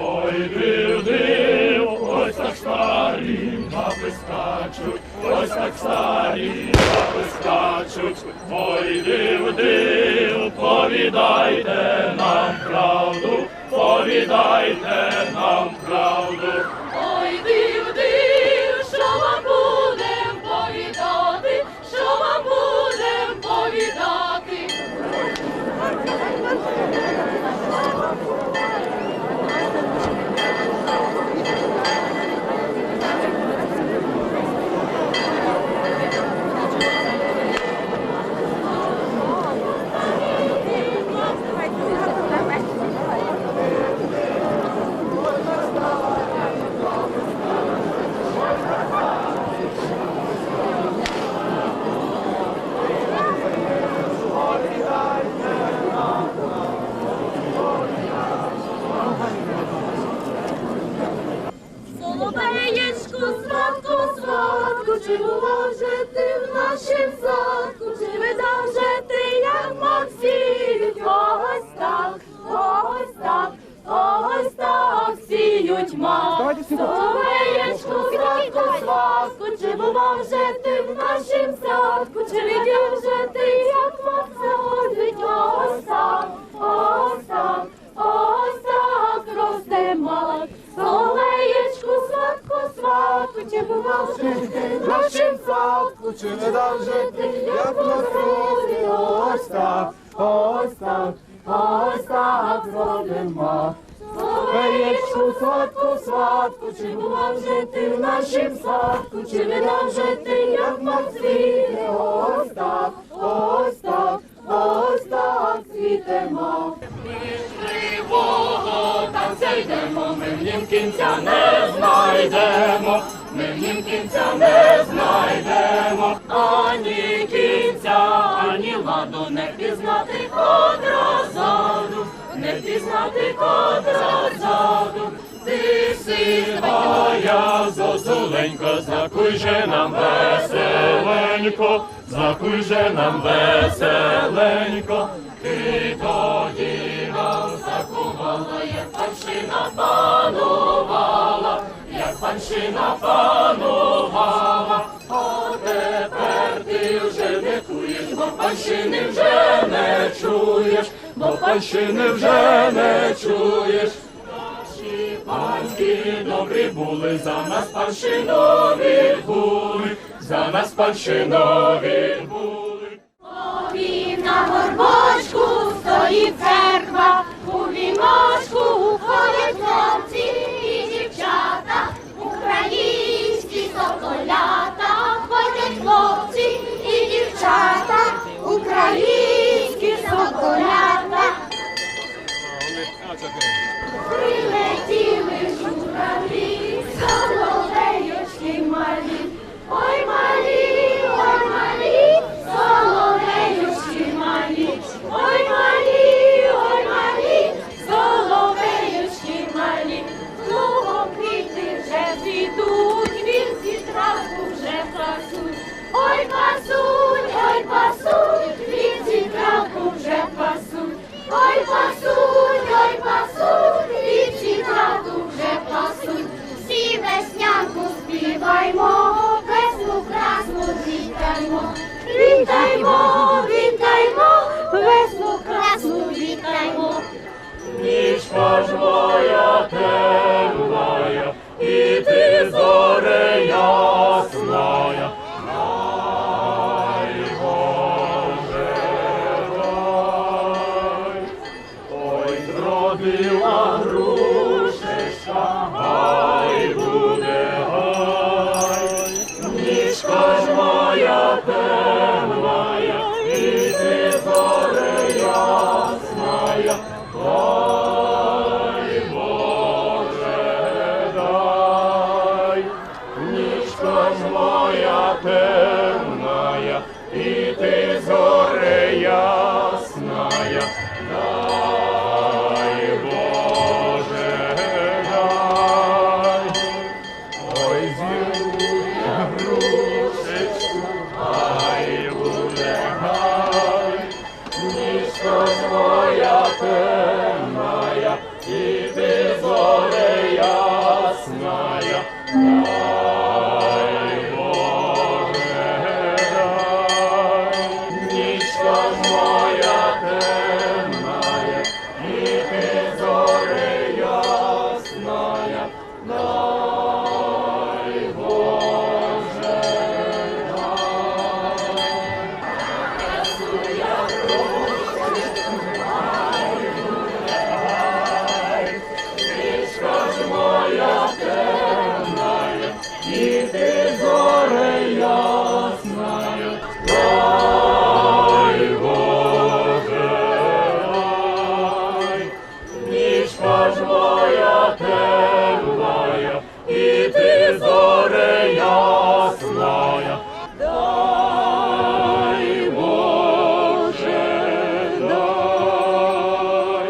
Ой, див, див, ось так старі баби скачуть, ось так старі баби скачуть. Ой, див, повідайте нам правду, повідайте нам правду. Вже ти в нашім садку, чи не дав же ти, як на світі, ось так, ось так, ось так світимо. Кривого танця йдемо, ми в нім кінця не знайдемо, ми в нім кінця не знайдемо, ані кінця, ані ладу не пізнати одразу, не пізнати одразу. Ти сивая, зозуленько, закуй же нам веселенько, закуй же нам веселенько, ти тоді нам закувала, як панщина панувала, як панщина панувала, а тепер ти вже не куєш, бо панщини вже не чуєш, бо панщини вже не чуєш. Добрі були, за нас панщину були, за нас панщину були. Ой, на горбочку стоїть церква, у віночку душа ж моя темная, і ти зоре ясная. Дай, Боже, дай.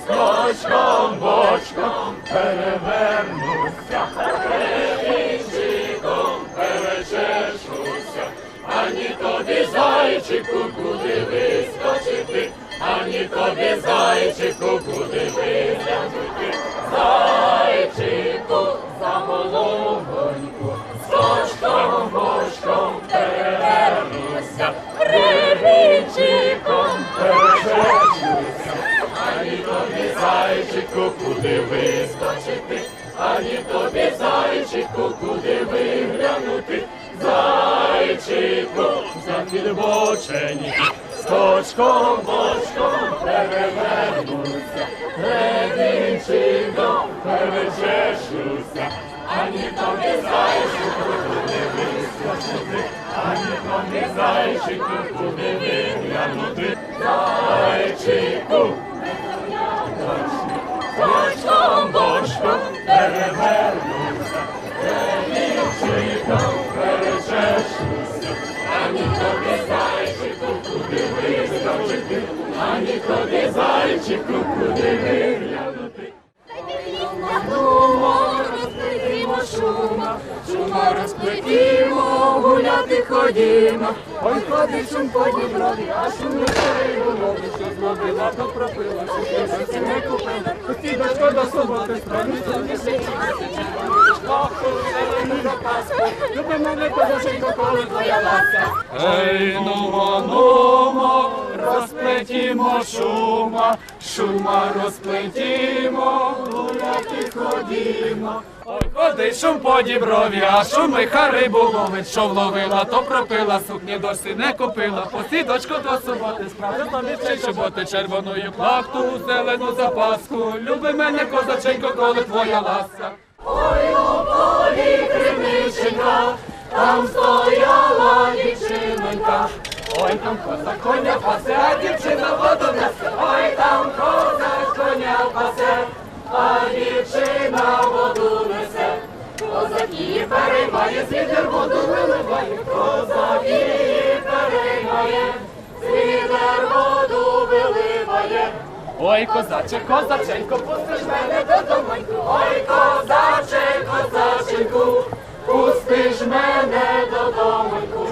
З точком бочком перевернувся. Зайчику, куди вискочити, ані тобі, зайчику, куди виглянути, зайчику, за головоньку, за з точком, бочком перевернуся, ревінчиком перечешуся, ані не зайчику, куди вискочити, ані то не зайчику, куди виглянути, зайчику. Тобі зайчику, куди виглянути. Шума, розплетімо шума, шума розплетімо, гуляти ходімо. Ой, ходить шум по Дніпрові, а шум не голови, що зловила, то пропила, що не купила. Сідочко до суботи, Люби мене, козаченько, коли твоя ласка. Ей, нумо, нумо, розплетімо шума, шума розплетімо, гуляти ходімо. Ой, ходить шум по діброві, а шуми рибу ловить, що вловила, то пропила, сукні досі не купила, посідочку до суботи, справді ще чоботи, червоною плахту, зелену запаску, люби мене, козаченько, коли твоя ласка. Ой, у там стояла дівчинонька. Ой, там коза коня пасе, а дівчина воду несе. Ой, там коза коня пасе, а дівчина воду несе. Козак її переймає, звідер воду виливає, козак її переймає, звідер воду виливає. Ой, козаче, козаченько, пустиш мене Додомоньку, ой, козаче, козаченьку, пусти ж мене додомоньку.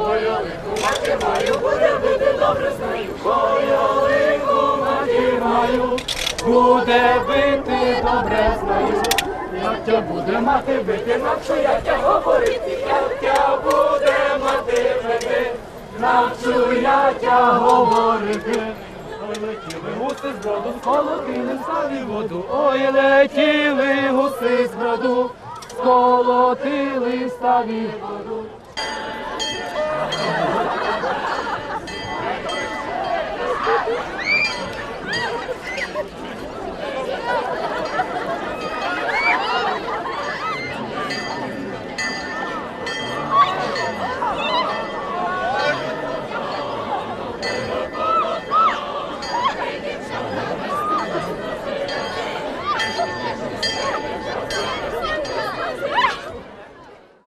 Ой, олику мати маю, буде бити добре знаю. Ой, олику мати маю, буде бити, добре знаю. Як тя буде мати бити, навчу я тя говорити, як тя буде мати бити, навчу я тя говорити. Летіли гуси з броду, сколотили в воду. Ой, летіли гуси з броду, сколотили в воду.